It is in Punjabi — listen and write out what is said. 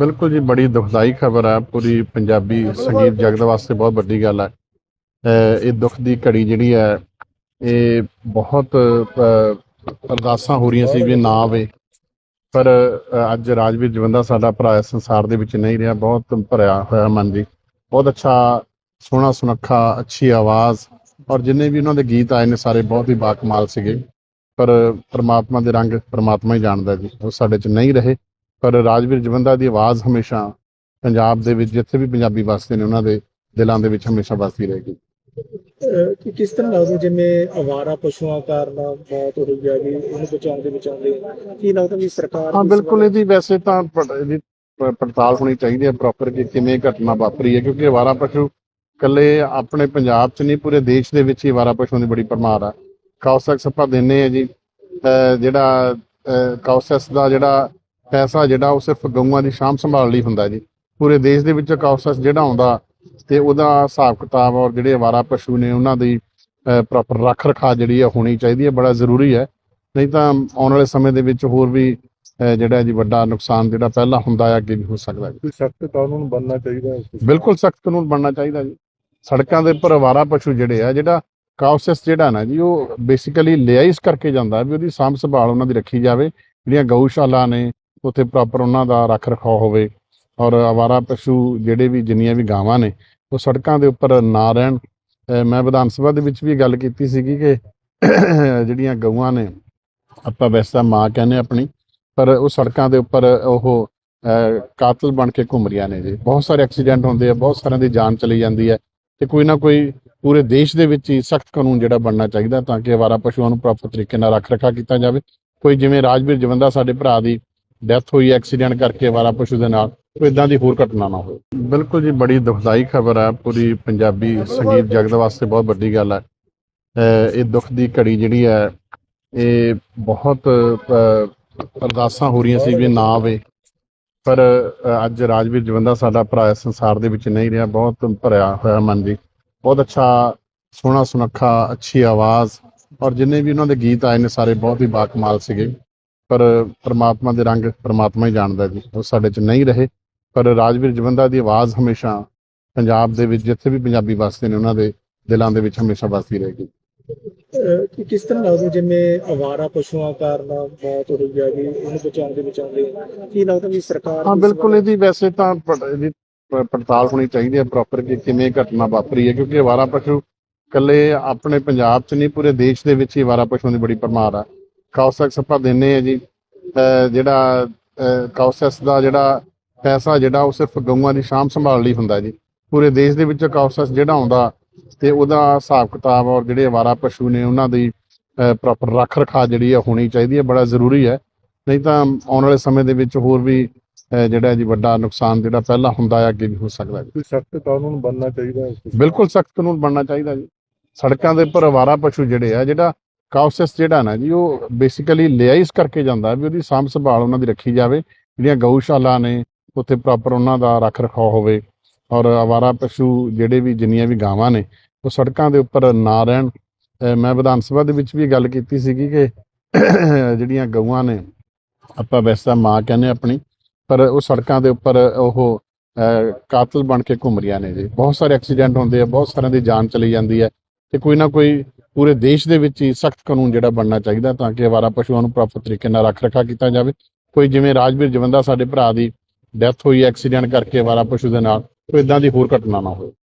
ਬਿਲਕੁਲ ਜੀ ਬੜੀ ਦੁਖਦਾਈ ਖਬਰ ਹੈ ਪੂਰੀ ਪੰਜਾਬੀ ਸੰਗੀਤ ਜਗਤ ਵਾਸਤੇ ਬਹੁਤ ਵੱਡੀ ਗੱਲ ਹੈ ਇਹ ਦੁੱਖ ਦੀ ਘੜੀ ਜਿਹੜੀ ਹੈ ਇਹ ਬਹੁਤ ਅਰਦਾਸਾਂ ਹੋ ਰਹੀਆਂ ਸੀ ਵੀ ਨਾ ਆਵੇ। ਪਰ ਅੱਜ ਰਾਜਵੀਰ ਜਵੰਦਾ ਸਾਡਾ ਭਰਾ ਇਸ ਸੰਸਾਰ ਦੇ ਵਿੱਚ ਨਹੀਂ ਰਿਹਾ ਬਹੁਤ ਭਰਿਆ ਹੋਇਆ ਮਨ ਜੀ। ਬਹੁਤ ਅੱਛਾ ਸੋਹਣਾ ਸੁਨੱਖਾ ਅੱਛੀ ਆਵਾਜ਼ ਔਰ ਜਿੰਨੇ ਵੀ ਉਹਨਾਂ ਦੇ ਗੀਤ ਆਏ ਨੇ ਸਾਰੇ ਬਹੁਤ ਹੀ ਬਾਕਮਾਲ ਸੀਗੇ। ਪਰ ਪ੍ਰਮਾਤਮਾ ਦੇ ਰੰਗ ਪ੍ਰਮਾਤਮਾ ਹੀ ਜਾਣਦਾ ਜੀ ਉਹ ਸਾਡੇ 'ਚ ਨਹੀਂ ਰਹੇ। ਪਰ ਰਾਜਵੀਰ ਜਵੰਦਾ ਦੀ ਆਵਾਜ਼ ਹਮੇਸ਼ਾ ਪੰਜਾਬ ਦੇ ਵਿੱਚ ਜਿੱਥੇ ਵੀ ਪੰਜਾਬੀ ਵੱਸਦੇ ਨੇ ਉਹਨਾਂ ਦੇ ਦਿਲਾਂ ਦੇ ਵਿੱਚ ਹਮੇਸ਼ਾ ਵੱਸਦੀ ਰਹੇਗੀ। ਕਿ ਕਿਸ ਤਰ੍ਹਾਂ ਲੱਗਦਾ ਜਿਵੇਂ ਅਵਾਰਾ ਪਸ਼ੂਆਂ ਕਾਰਨ ਮੌਤ ਹੈ ਵੀ ਉਹਨੂੰ ਬਚਾਉਂਦੇ ਬਚਾਉਂਦੇ ਕੀ ਲੱਗਦਾ ਵੀ ਸਰਕਾਰ ਹਾਂ ਬਿਲਕੁਲ ਇਹਦੀ ਵੈਸੇ ਤਾਂ ਇਹਦੀ ਪੜਤਾਲ ਹੋਣੀ ਚਾਹੀਦੀ ਹੈ ਪ੍ਰੋਪਰ ਕਿ ਕਿਵੇਂ ਘਟਨਾ ਵਾਪਰੀ ਹੈ ਕਿਉਂਕਿ ਅਵਾਰਾ ਪਸ਼ੂ ਇਕੱਲੇ ਆਪਣੇ ਪੰਜਾਬ 'ਚ ਨਹੀਂ ਪੂਰੇ ਦੇਸ਼ ਦੇ ਵਿੱਚ ਹੀ ਅਵਾਰਾ ਪਸ਼ੂਆਂ ਦੀ ਬੜੀ ਭਰਮਾਰ ਆ। ਕਾਉਸੈਕਸ ਆਪਾਂ ਦਿੰਨੇ ਆ ਜੀ ਜਿਹੜਾ ਕਾਉਸੈਕਸ ਦਾ ਜਿਹੜਾ ਪੈਸਾ ਜਿਹੜਾ ਉਹ ਸਿਰਫ ਗਊਆਂ ਦੀ ਸ਼ਾਮ ਸੰਭਾਲ ਲਈ ਹੁੰਦਾ ਜੀ। ਪੂਰੇ ਦੇਸ਼ ਦੇ ਵਿੱਚ ਕਾਉਸੈਕਸ ਜਿਹੜਾ ਆਉਂਦਾ ਤੇ ਉਹਦਾ ਹਿਸਾਬ ਕਿਤਾਬ ਔਰ ਜਿਹੜੇ ਅਵਾਰਾ ਪਸ਼ੂ ਨੇ ਉਹਨਾਂ ਦੀ ਪ੍ਰੋਪਰ ਰੱਖ ਰਖਾ ਜਿਹੜੀ ਹੈ ਹੋਣੀ ਚਾਹੀਦੀ ਹੈ ਬੜਾ ਜ਼ਰੂਰੀ ਹੈ ਨਹੀਂ ਤਾਂ ਆਉਣ ਵਾਲੇ ਸਮੇਂ ਦੇ ਵਿੱਚ ਹੋਰ ਵੀ ਜਿਹੜਾ ਜੀ ਵੱਡਾ ਨੁਕਸਾਨ ਜਿਹੜਾ ਪਹਿਲਾਂ ਹੁੰਦਾ ਹੈ ਅੱਗੇ ਵੀ ਹੋ ਸਕਦਾ ਹੈ ਕੋਈ ਸਖਤ ਕਾਨੂੰਨ ਬਣਨਾ ਚਾਹੀਦਾ ਹੈ ਬਿਲਕੁਲ ਸਖਤ ਕਾਨੂੰਨ ਬਣਨਾ ਚਾਹੀਦਾ ਜੀ। ਸੜਕਾਂ ਦੇ ਉੱਪਰ ਅਵਾਰਾ ਪਸ਼ੂ ਜਿਹੜੇ ਆ ਜਿਹੜਾ ਕਾਉਸਸ ਜਿਹੜਾ ਨਾ ਜੀ ਉਹ ਬੇਸਿਕਲੀ ਲਿਆ ਇਸ ਕਰਕੇ ਜਾਂਦਾ ਵੀ ਉਹਦੀ ਸਾਂਭ ਸੰਭਾਲ ਉਹਨਾਂ ਦੀ ਰੱਖੀ ਜਾਵੇ। ਜਿਹੜੀਆਂ ਗਊਸ਼ਾਲਾ ਨੇ ਉੱਥੇ ਪ੍ਰੋਪਰ ਉਹਨਾਂ ਦਾ ਰੱਖ ਰਖਾਅ ਹੋਵੇ ਔਰ ਅਵਾਰਾ ਪਸ਼ੂ ਜਿਹੜੇ ਵੀ ਜਿੰਨੀਆਂ ਵੀ ਗਾਵਾਂ ਨੇ, ਉਹ ਸੜਕਾਂ ਦੇ ਉੱਪਰ ਨਾ ਰਹਿਣ। ਮੈਂ ਵਿਧਾਨ ਸਭਾ ਦੇ ਵਿੱਚ ਵੀ ਗੱਲ ਕੀਤੀ ਸੀਗੀ ਕਿ ਜਿਹੜੀਆਂ ਗਊਆਂ ਨੇ, ਆਪਾਂ ਵੈਸੇ ਤਾਂ ਮਾਂ ਕਹਿੰਦੇ ਆਪਣੀ, ਪਰ ਉਹ ਸੜਕਾਂ ਦੇ ਉੱਪਰ ਉਹ ਕਾਤਲ ਬਣ ਕੇ ਘੁੰਮ ਰਹੀਆਂ ਨੇ ਜੀ। ਬਹੁਤ ਸਾਰੇ ਐਕਸੀਡੈਂਟ ਹੁੰਦੇ ਆ, ਬਹੁਤ ਸਾਰਿਆਂ ਦੀ ਜਾਨ ਚਲੀ ਜਾਂਦੀ ਹੈ ਤੇ ਕੋਈ ਨਾ ਕੋਈ ਪੂਰੇ ਦੇਸ਼ ਦੇ ਵਿੱਚ ਹੀ ਸਖਤ ਕਾਨੂੰਨ ਜਿਹੜਾ ਬਣਨਾ ਚਾਹੀਦਾ ਤਾਂ ਕਿ ਅਵਾਰਾ ਪਸ਼ੂਆਂ ਨੂੰ ਪ੍ਰੋਪਰ ਤਰੀਕੇ ਨਾਲ ਰੱਖ ਰਖਾ ਕੀਤਾ ਜਾਵੇ। ਕੋਈ ਜਿਵੇਂ ਰਾਜਵੀਰ ਜਵੰਦਾ ਸਾਡੇ ਭਰਾ ਦੀ ਡੈਥ ਹੋਈ, ਐਕਸੀਡੈਂਟ ਕਰਕੇ ਅਵਾਰਾ ਪਸ਼ੂ ਦੇ ਨਾਲ ਕੋਈ ਇਦਾਂ ਦੀ ਹੋਰ ਘਟਨਾ ਨਾ ਹੋਵੇ। ਬਿਲਕੁਲ ਜੀ, ਬੜੀ ਦੁਖਦਾਈ ਖਬਰ ਹੈ ਪੂਰੀ ਪੰਜਾਬੀ ਸੰਗੀਤ ਜਗਤ ਵਾਸਤੇ ਬਹੁਤ ਵੱਡੀ ਗੱਲ ਹੈ ਇਹ ਦੁੱਖ ਦੀ ਘੜੀ ਜਿਹੜੀ ਹੈ ਇਹ ਬਹੁਤ ਅਰਦਾਸਾਂ ਹੋ ਰਹੀਆਂ ਸੀ ਵੀ ਨਾ ਆਵੇ। ਪਰ ਅੱਜ ਰਾਜਵੀਰ ਜਵੰਦਾ ਸਾਡਾ ਭਰਾ ਸੰਸਾਰ ਦੇ ਵਿੱਚ ਨਹੀਂ ਰਿਹਾ। ਬਹੁਤ ਭਰਿਆ ਹੋਇਆ ਮਨ ਜੀ। ਬਹੁਤ ਅੱਛਾ, ਸੋਹਣਾ ਸੁਨੱਖਾ, ਅੱਛੀ ਆਵਾਜ਼। ਔਰ ਜਿੰਨੇ ਵੀ ਉਹਨਾਂ ਦੇ ਗੀਤ ਆਏ ਨੇ, ਸਾਰੇ ਬਹੁਤ ਹੀ ਬਾਕਮਾਲ ਸੀਗੇ। ਪਰ ਪ੍ਰਮਾਤਮਾ ਦੇ ਰੰਗ ਪ੍ਰਮਾਤਮਾ ਹੀ ਜਾਣਦਾ ਜੀ ਉਹ ਸਾਡੇ 'ਚ ਨਹੀਂ ਰਹੇ। ਪਰ ਰਾਜਵੀਰ ਜਵੰਦਾ ਦੀ ਆਵਾਜ਼ ਹਮੇਸ਼ਾ ਪੰਜਾਬ ਦੇ ਵਿੱਚ ਜਿੱਥੇ ਵੀ ਪੰਜਾਬੀ ਵੱਸਦੇ ਨੇ ਉਹਨਾਂ ਦੇ ਦਿਲਾਂ ਦੇ ਵਿੱਚ ਹਮੇਸ਼ਾ ਵੱਸਦੀ ਰਹੇਗੀ। ਕਿ ਕਿਸ ਤਰ੍ਹਾਂ ਲੱਗਦਾ ਜਿਵੇਂ ਅਵਾਰਾ ਪਸ਼ੂਆਂ ਕਾਰਨ ਮੌਤ ਹੈ ਵੀ ਉਹਨੂੰ ਬਚਾਉਂਦੇ ਬਚਾਉਂਦੇ ਕੀ ਲੱਗਦਾ ਵੀ ਸਰਕਾਰ ਹਾਂ ਬਿਲਕੁਲ ਇਹਦੀ ਵੈਸੇ ਤਾਂ ਇਹਦੀ ਪੜਤਾਲ ਹੋਣੀ ਚਾਹੀਦੀ ਹੈ ਪ੍ਰੋਪਰ ਕਿ ਕਿਵੇਂ ਘਟਨਾ ਵਾਪਰੀ ਹੈ ਕਿਉਂਕਿ ਅਵਾਰਾ ਪਸ਼ੂ ਇਕੱਲੇ ਆਪਣੇ ਪੰਜਾਬ 'ਚ ਨਹੀਂ ਪੂਰੇ ਦੇਸ਼ ਦੇ ਵਿੱਚ ਹੀ ਅਵਾਰਾ ਪਸ਼ੂਆਂ ਦੀ ਬੜੀ ਭਰਮਾਰ ਆ। ਕਾਉਸੈਕਸ ਆਪਾਂ ਦਿੰਨੇ ਆ ਜੀ। ਜਿਹੜਾ ਕਾਉਸੈਕਸ ਦਾ ਜਿਹੜਾ ਪੈਸਾ ਜਿਹੜਾ ਉਹ ਸਿਰਫ ਗਊਆਂ ਦੀ ਸ਼ਾਮ ਸੰਭਾਲ ਲਈ ਹੁੰਦਾ ਜੀ। ਪੂਰੇ ਦੇਸ਼ ਦੇ ਵਿੱਚ ਕਾਉਸੈਕਸ ਜਿਹੜਾ ਆਉਂਦਾ ਤੇ ਉਹਦਾ ਹਿਸਾਬ ਕਿਤਾਬ ਔਰ ਜਿਹੜੇ ਅਵਾਰਾ ਪਸ਼ੂ ਨੇ ਉਹਨਾਂ ਦੀ ਪ੍ਰੋਪਰ ਰੱਖ ਰਖਾ ਜਿਹੜੀ ਹੈ ਹੋਣੀ ਚਾਹੀਦੀ ਹੈ ਬੜਾ ਜ਼ਰੂਰੀ ਹੈ ਨਹੀਂ ਤਾਂ ਆਉਣ ਵਾਲੇ ਸਮੇਂ ਦੇ ਵਿੱਚ ਹੋਰ ਵੀ ਜਿਹੜਾ ਜੀ ਵੱਡਾ ਨੁਕਸਾਨ ਜਿਹੜਾ ਪਹਿਲਾਂ ਹੁੰਦਾ ਹੈ ਅੱਗੇ ਵੀ ਹੋ ਸਕਦਾ ਹੈ ਕੋਈ ਸਖਤ ਕਾਨੂੰਨ ਬਣਨਾ ਚਾਹੀਦਾ ਹੈ ਬਿਲਕੁਲ ਸਖਤ ਕਾਨੂੰਨ ਬਣਨਾ ਚਾਹੀਦਾ ਜੀ। ਸੜਕਾਂ ਦੇ ਉੱਪਰ ਅਵਾਰਾ ਪਸ਼ੂ ਜਿਹੜੇ ਆ ਜਿਹੜਾ ਕਾਉਸਸ ਜਿਹੜਾ ਨਾ ਜੀ, ਉਹ ਬੇਸਿਕਲੀ ਲਿਆ ਇਸ ਕਰਕੇ ਜਾਂਦਾ ਵੀ ਉਹਦੀ ਸਾਂਭ ਸੰਭਾਲ ਉਹਨਾਂ ਦੀ ਰੱਖੀ ਜਾਵੇ, ਜਿਹੜੀਆਂ ਗਊਸ਼ਾਲਾ ਨੇ, ਉੱਥੇ ਪ੍ਰੋਪਰ ਉਹਨਾਂ ਦਾ ਰੱਖ ਰਖਾਅ ਹੋਵੇ ਔਰ ਅਵਾਰਾ ਪਸ਼ੂ ਜਿਹੜੇ ਵੀ ਜਿੰਨੀਆਂ ਵੀ ਗਾਵਾਂ ਨੇ, ਉਹ ਸੜਕਾਂ ਦੇ ਉੱਪਰ ਨਾ ਰਹਿਣ। ਮੈਂ ਵਿਧਾਨ ਸਭਾ ਦੇ ਵਿੱਚ ਵੀ ਗੱਲ ਕੀਤੀ ਸੀਗੀ ਕਿ ਜਿਹੜੀਆਂ ਗਊਆਂ ਨੇ, ਆਪਾਂ ਵੈਸੇ ਤਾਂ ਮਾਂ ਕਹਿੰਦੇ ਆਪਣੀ, ਪਰ ਉਹ ਸੜਕਾਂ ਦੇ ਉੱਪਰ ਉਹ ਕਾਤਲ ਬਣ ਕੇ ਘੁੰਮ ਰਹੀਆਂ ਨੇ ਜੀ। ਬਹੁਤ ਸਾਰੇ ਐਕਸੀਡੈਂਟ ਹੁੰਦੇ ਆ, ਬਹੁਤ ਸਾਰਿਆਂ ਦੀ ਜਾਨ ਚਲੀ ਜਾਂਦੀ ਹੈ ਤੇ ਕੋਈ ਨਾ ਕੋਈ ਪੂਰੇ ਦੇਸ਼ ਦੇ ਵਿੱਚ ਹੀ ਸਖਤ ਕਾਨੂੰਨ ਜਿਹੜਾ ਬਣਨਾ ਚਾਹੀਦਾ ਤਾਂ ਕਿ ਅਵਾਰਾ ਪਸ਼ੂਆਂ ਨੂੰ ਪ੍ਰੋਪਰ ਤਰੀਕੇ ਨਾਲ ਰੱਖ ਰਖਾ ਕੀਤਾ ਜਾਵੇ। ਕੋਈ ਜਿਵੇਂ ਰਾਜਵੀਰ ਜਵੰਦਾ ਸਾਡੇ ਭਰਾ ਦੀ ਡੈਥ ਹੋਈ, ਐਕਸੀਡੈਂਟ ਕਰਕੇ ਅਵਾਰਾ ਪਸ਼ੂ ਦੇ ਨਾਲ, ਕੋਈ ਇਦਾਂ ਦੀ ਹੋਰ ਘਟਨਾ ਨਾ ਹੋਵੇ।